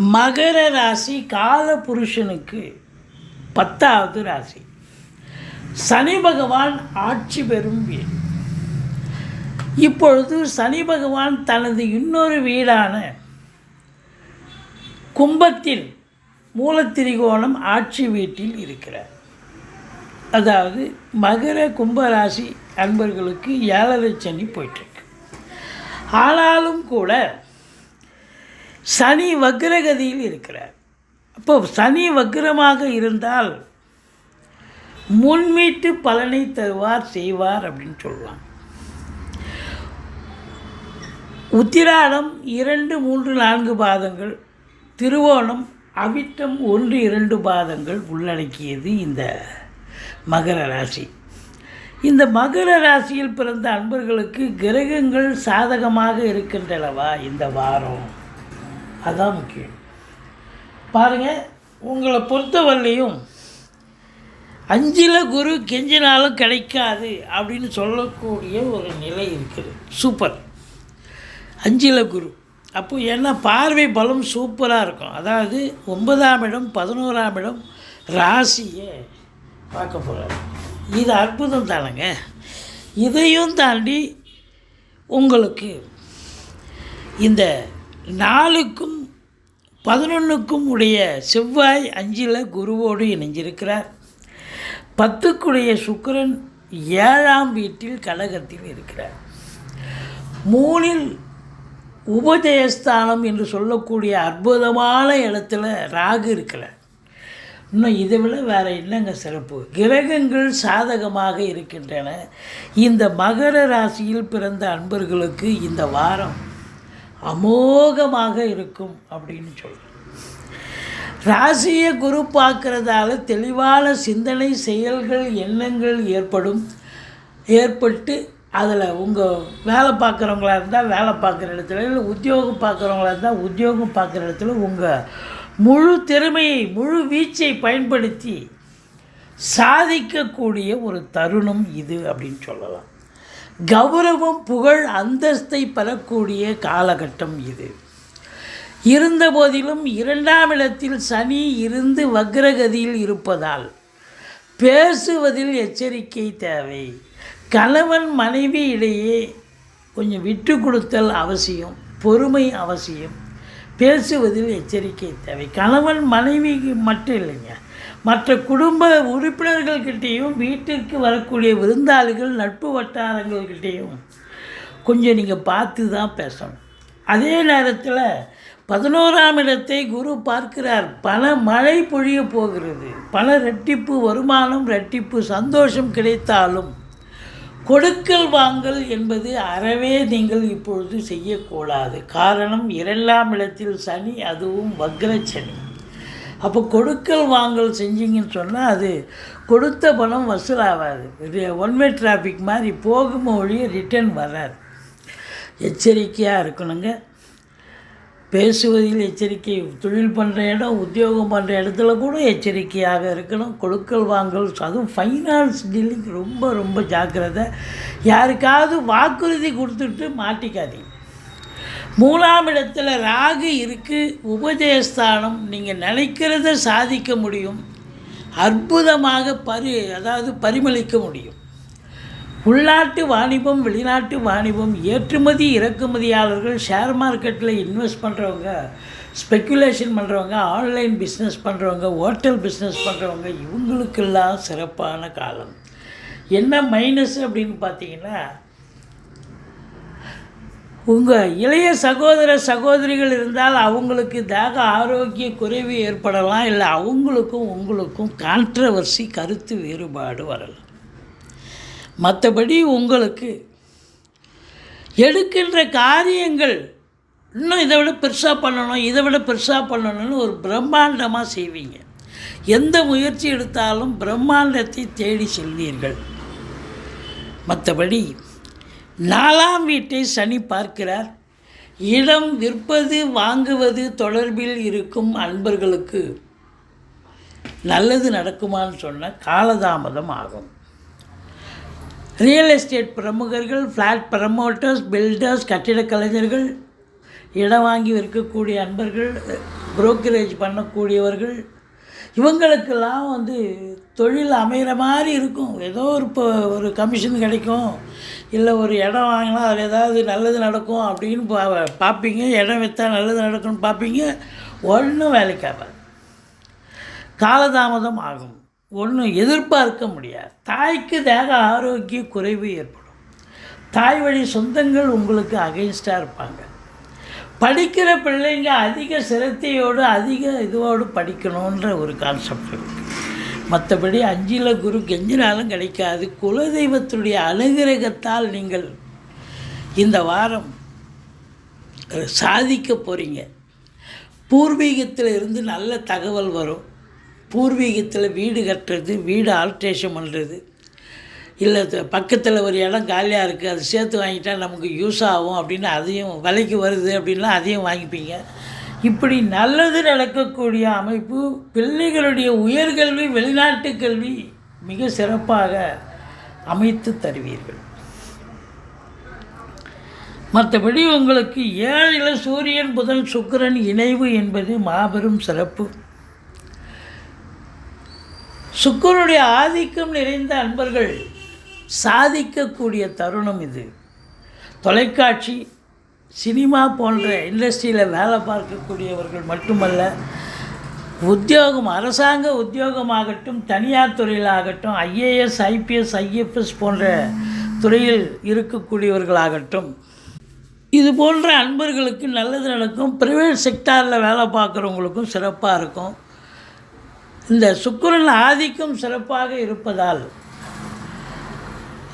மகர ராசி கால புருஷனுக்கு பத்தாவது ராசி. சனி பகவான் ஆட்சி பெறும் வீடு. இப்பொழுது சனி பகவான் தனது இன்னொரு வீடான கும்பத்தில் மூலத்திரிகோணம் ஆட்சி வீட்டில் இருக்கிறார். அதாவது மகர கும்பராசி அன்பர்களுக்கு ஏழரை சனி போயிட்டுருக்கு ஆனாலும் கூட சனி வக்ரகதியில் இருக்கிறார். அப்போ சனி வக்ரமாக இருந்தால் முன்மீட்டு பலனை தருவார் செய்வார் அப்படின்னு சொல்லலாம் உத்திராடம் இரண்டு மூன்று நான்கு பாதங்கள் திருவோணம் அவிட்டம் ஒன்று இரண்டு பாதங்கள் உள்ளடக்கியது இந்த மகர ராசி. இந்த மகர ராசியில் பிறந்த அன்பர்களுக்கு கிரகங்கள் சாதகமாக இருக்கின்றனவா இந்த வாரம்? அதான் முக்கியம். பாருங்கள் உங்களை பொறுத்தவரையிலையும் அஞ்சில் குரு கெஞ்சினாலும் கிடைக்காது அப்படின்னு சொல்லக்கூடிய ஒரு நிலை இருக்குது. சூப்பர் அஞ்சில் குரு. அப்போது என்ன பார்வை பலம் சூப்பராக இருக்கும். அதாவது ஒன்பதாம் இடம் பதினோராம் இடம் ராசியை பார்க்க போகிறார் இது அற்புதம் தானேங்க. இதையும் தாண்டி உங்களுக்கு இந்த நாளுக்கும் பதினொன்றுக்கும் உடைய செவ்வாய் அஞ்சில் குருவோடு இணைஞ்சிருக்கிறார். பத்துக்குடைய சுக்கரன் ஏழாம் வீட்டில் கழகத்தில் இருக்கிறார். மூணில் உபஜயஸ்தானம் என்று சொல்லக்கூடிய அற்புதமான இடத்துல ராகு இருக்கிறார். இன்னும் இதை விட வேறு என்னங்க சிறப்பு? கிரகங்கள் சாதகமாக இருக்கின்றன. இந்த மகர ராசியில் பிறந்த அன்பர்களுக்கு இந்த வாரம் அமோகமாக இருக்கும் அப்படின்னு சொல்கிறேன் ராசியை குரு பார்க்குறதால தெளிவான சிந்தனை செயல்கள் எண்ணங்கள் ஏற்படும். ஏற்பட்டு அதில் உங்கள் வேலை பார்க்குறவங்களா இருந்தால் வேலை பார்க்குற இடத்துல இல்லை உத்தியோகம் பார்க்குறவங்களா இருந்தால் உத்தியோகம் பார்க்குற இடத்துல உங்கள் முழு திறமையை முழு வீச்சை பயன்படுத்தி சாதிக்கக்கூடிய ஒரு தருணம் இது அப்படின்னு சொல்லலாம். கௌரவம் புகழ் அந்தஸ்தை பெறக்கூடிய காலகட்டம் இது. இருந்த போதிலும் இரண்டாம் இடத்தில் சனி இருந்து வக்ரகதியில் இருப்பதால் பேசுவதில் எச்சரிக்கை தேவை. கணவன் மனைவி இடையே கொஞ்சம் விட்டு கொடுத்தல் அவசியம் பொறுமை அவசியம். பேசுவதில் எச்சரிக்கை தேவை. கணவன் மனைவிக்கு மட்டும் இல்லைங்க. மற்ற குடும்ப உறுப்பினர்கள்கிட்டேயும் வீட்டிற்கு வரக்கூடிய விருந்தாளிகள் நட்பு வட்டாரங்கள்கிட்டேயும் கொஞ்சம் நீங்கள் பார்த்து தான் பேசணும். அதே நேரத்தில் பதினோராம் இடத்தை குரு பார்க்கிறார். பல மழை பொழிய போகிறது. பல ரெட்டிப்பு வருமானம் ரெட்டிப்பு சந்தோஷம் கிடைத்தாலும் கொடுக்கல் வாங்கல் என்பது அறவே நீங்கள் இப்பொழுது செய்யக்கூடாது. காரணம் இரண்டாம் இடத்தில் சனி அதுவும் வக்ர சனி அப்போ கொடுக்கல் வாங்கல் செஞ்சீங்கன்னு சொன்னால் அது கொடுத்த பணம் வசூலாகாது ஒன் வே டிராஃபிக் மாதிரி போகும் ஒழிய ரிட்டர்ன் வராது. எச்சரிக்கையாக இருக்கணுங்க. பேசுவதில் எச்சரிக்கை தொழில் பண்ணுற இடம் உத்தியோகம் பண்ணுற இடத்துல கூட எச்சரிக்கையாக இருக்கணும். கொடுக்கல் வாங்கல் அதுவும் ஃபைனான்ஸ் டீலிங் ரொம்ப ரொம்ப ஜாக்கிரதை. யாருக்காவது வாக்குறுதி கொடுத்துட்டு மாட்டிக்காதீங்க. மூணாம் இடத்துல ராகு இருக்குது உபஜயஸ்தானம் நீங்கள் நினைக்கிறத சாதிக்க முடியும். அற்புதமாக பரி அதாவது பரிமளிக்க முடியும். உள்நாட்டு வாணிபம் வெளிநாட்டு வாணிபம் ஏற்றுமதி இறக்குமதியாளர்கள் ஷேர் மார்க்கெட்டில் இன்வெஸ்ட் பண்ணுறவங்க ஸ்பெக்குலேஷன் பண்ணுறவங்க ஆன்லைன் பிஸ்னஸ் பண்ணுறவங்க ஹோட்டல் பிஸ்னஸ் பண்ணுறவங்க இவங்களுக்கெல்லாம் சிறப்பான காலம். என்ன மைனஸ் அப்படின்னு பார்த்தீங்கன்னா உங்கள் இளைய சகோதர சகோதரிகள் இருந்தால் அவங்களுக்கு தேக ஆரோக்கிய குறைவு ஏற்படலாம் இல்லை அவங்களுக்கும் உங்களுக்கும் கான்ட்ரவர்சி கருத்து வேறுபாடு வரலாம். மற்றபடி உங்களுக்கு எடுக்கின்ற காரியங்கள் இன்னும் இதை விட பெருசாக பண்ணணும் இதை விட பெருசாக பண்ணணும்னு ஒரு பிரம்மாண்டமாக செய்வீங்க. எந்த முயற்சி எடுத்தாலும் பிரம்மாண்டத்தை தேடி செல்வீர்கள். மற்றபடி நாலாம் வீட்டை சனி பார்க்கிறார். இடம் விற்பது வாங்குவது தொடர்பில் இருக்கும் அன்பர்களுக்கு நல்லது நடக்குமான்னு சொன்ன காலதாமதம் ஆகும். ரியல் எஸ்டேட் பிரமுகர்கள் ஃப்ளாட் ப்ரமோட்டர்ஸ் பில்டர்ஸ் கட்டிடக் கலைஞர்கள் இடம் வாங்கி விற்கக்கூடிய அன்பர்கள் புரோக்கரேஜ் பண்ணக்கூடியவர்கள் இவங்களுக்கெல்லாம் வந்து தொழில் அமைகிற மாதிரி இருக்கும். ஏதோ ஒரு இப்போ ஒரு கமிஷன் கிடைக்கும். இல்லை ஒரு இடம் வாங்கினா அது ஏதாவது நல்லது நடக்கும் அப்படின்னு பா பார்ப்பீங்க இடம் விற்றா நல்லது நடக்கும்னு பார்ப்பீங்க ஒன்றும் வேலைக்காகாது காலதாமதம் ஆகும். ஒன்றும் எதிர்பார்க்க முடியாது. தாய்க்கு தேக ஆரோக்கிய குறைவு ஏற்படும். தாய் வழி சொந்தங்கள் உங்களுக்கு அகெயின்ஸ்டாக இருப்பாங்க. படிக்கிற பிள்ளைங்க அதிக சிரத்தையோடு அதிக இதுவோடு படிக்கணுன்ற ஒரு கான்செப்ட் இருக்குது மற்றபடி அஞ்சில் குரு கெஞ்சினாலும் கிடைக்காது. குலதெய்வத்துடைய அனுகிரகத்தால் நீங்கள் இந்த வாரம் சாதிக்க போகிறீங்க பூர்வீகத்தில் இருந்து நல்ல தகவல் வரும். பூர்வீகத்தில் வீடு கட்டுறது வீடு ஆல்ட்ரேஷன் பண்ணுறது இல்லை பக்கத்தில் ஒரு இடம் காலியாக இருக்குது அது சேர்த்து வாங்கிட்டா நமக்கு யூஸ் ஆகும் அப்படின்னு அதையும் விலைக்கு வருது அப்படின்லாம் அதையும் வாங்கிப்பீங்க. இப்படி நல்லது நடக்கக்கூடிய அமைப்பு பிள்ளைகளுடைய உயர்கல்வி வெளிநாட்டு கல்வி மிக சிறப்பாக அமைத்து தருவீர்கள். மற்றபடி உங்களுக்கு ஏழில் சூரியன் புதன் சுக்கிரன் இணைவு என்பது மாபெரும் சிறப்பு. சுக்கரனுடைய ஆதிக்கம் நிறைந்த அன்பர்கள் சாதிக்கக்கூடிய தருணம் இது. தொலைக்காட்சி சினிமா போன்ற இண்டஸ்ட்ரியில் வேலை பார்க்கக்கூடியவர்கள் மட்டுமல்ல உத்தியோகம் அரசாங்க உத்தியோகமாகட்டும் தனியார் துறையிலாகட்டும் ஐஏஎஸ் ஐபிஎஸ் ஐஎஃப்எஸ் போன்ற துறையில் இருக்கக்கூடியவர்களாகட்டும். இது போன்ற அன்பர்களுக்கு நல்லது நடக்கும். ப்ரைவேட் செக்டாரில் வேலை பார்க்குறவங்களுக்கும் சிறப்பாக இருக்கும். இந்த சுக்கரன் ஆதிக்கம் சிறப்பாக இருப்பதால்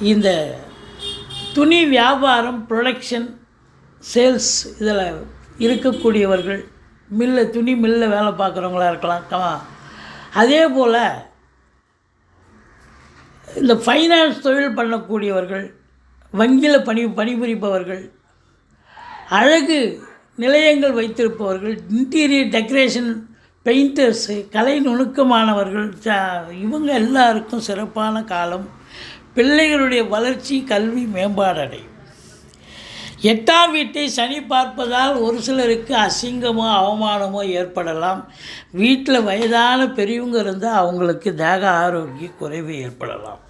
இந்த துணி வியாபாரம் ப்ரொடக்ஷன் சேல்ஸ் இதில் இருக்கக்கூடியவர்கள் மில்ல துணி மில்ல வேலை பார்க்குறவங்களா இருக்கலாம். அதே போல் இந்த ஃபைனான்ஸ் தொழில் பண்ணக்கூடியவர்கள் வங்கியில் பணி பணிபுரிப்பவர்கள் அழகு நிலையங்கள் வைத்திருப்பவர்கள் இன்டீரியர் டெக்கரேஷன் பெயிண்டர்ஸு கலை நுணுக்கமானவர்கள் இவங்க எல்லாருக்கும் சிறப்பான காலம். பிள்ளைகளுடைய வளர்ச்சி கல்வி மேம்பாடடையும். எட்டாம் வீட்டை சனி பார்ப்பதால் ஒரு சிலருக்கு அசிங்கமோ அவமானமோ ஏற்படலாம். வீட்டில் வயதான பெரியவங்க இருந்தால் அவங்களுக்கு தேக ஆரோக்கிய குறைவு ஏற்படலாம்.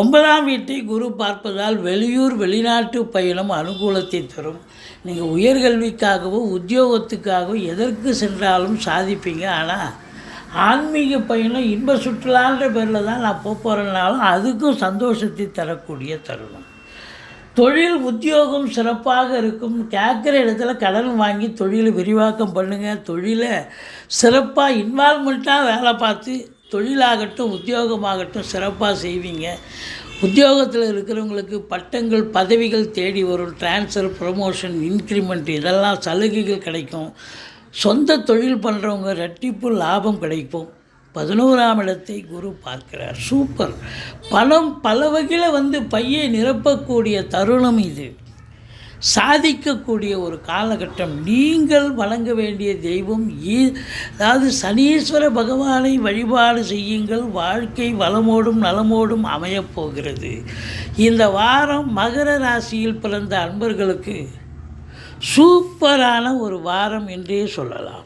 ஒன்பதாம் வீட்டை குரு பார்ப்பதால் வெளியூர் வெளிநாட்டு பயணம் அனுகூலத்தை தரும். நீங்கள் உயர்கல்விக்காகவோ உத்தியோகத்துக்காகவோ எதற்கு சென்றாலும் சாதிப்பீங்க. ஆனால் ஆன்மீக பயணம் இன்ப சுற்றுலான்ற பேரில் தான் நான் போக போகிறேன்னாலும் அதுக்கும் சந்தோஷத்தை தரக்கூடிய தருணம். தொழில் உத்தியோகம் சிறப்பாக இருக்கும். கேட்குற இடத்துல கடன் வாங்கி தொழிலை விரிவாக்கம் பண்ணுங்கள் தொழிலை சிறப்பாக இன்வால்மெண்ட்டாக வேலை பார்த்து தொழிலாகட்டும் உத்தியோகமாகட்டும் சிறப்பாக செய்வீங்க. உத்தியோகத்தில் இருக்கிறவங்களுக்கு பட்டங்கள் பதவிகள் தேடி வரும். ட்ரான்ஸ்ஃபர் ப்ரொமோஷன் இன்க்ரிமெண்ட் இதெல்லாம் சலுகைகள் கிடைக்கும். சொந்த தொழில் பண்ணுறவங்க ரெட்டிப்பு லாபம் கிடைக்கும். பதினோராம் இடத்தை குரு பார்க்கிறார். சூப்பர் பணம் பல வகையில் வந்து பையை நிரப்பக்கூடிய தருணம் இது. சாதிக்கக்கூடிய ஒரு காலகட்டம். நீங்கள் வழங்க வேண்டிய தெய்வம் ஈ- அதாவது சனீஸ்வர பகவானை வழிபாடு செய்யுங்கள். வாழ்க்கை வளமோடும் நலமோடும் அமையப் போகிறது. இந்த வாரம் மகர ராசியில் பிறந்த அன்பர்களுக்கு சூப்பரான ஒரு வாரம் என்றே சொல்லலாம்.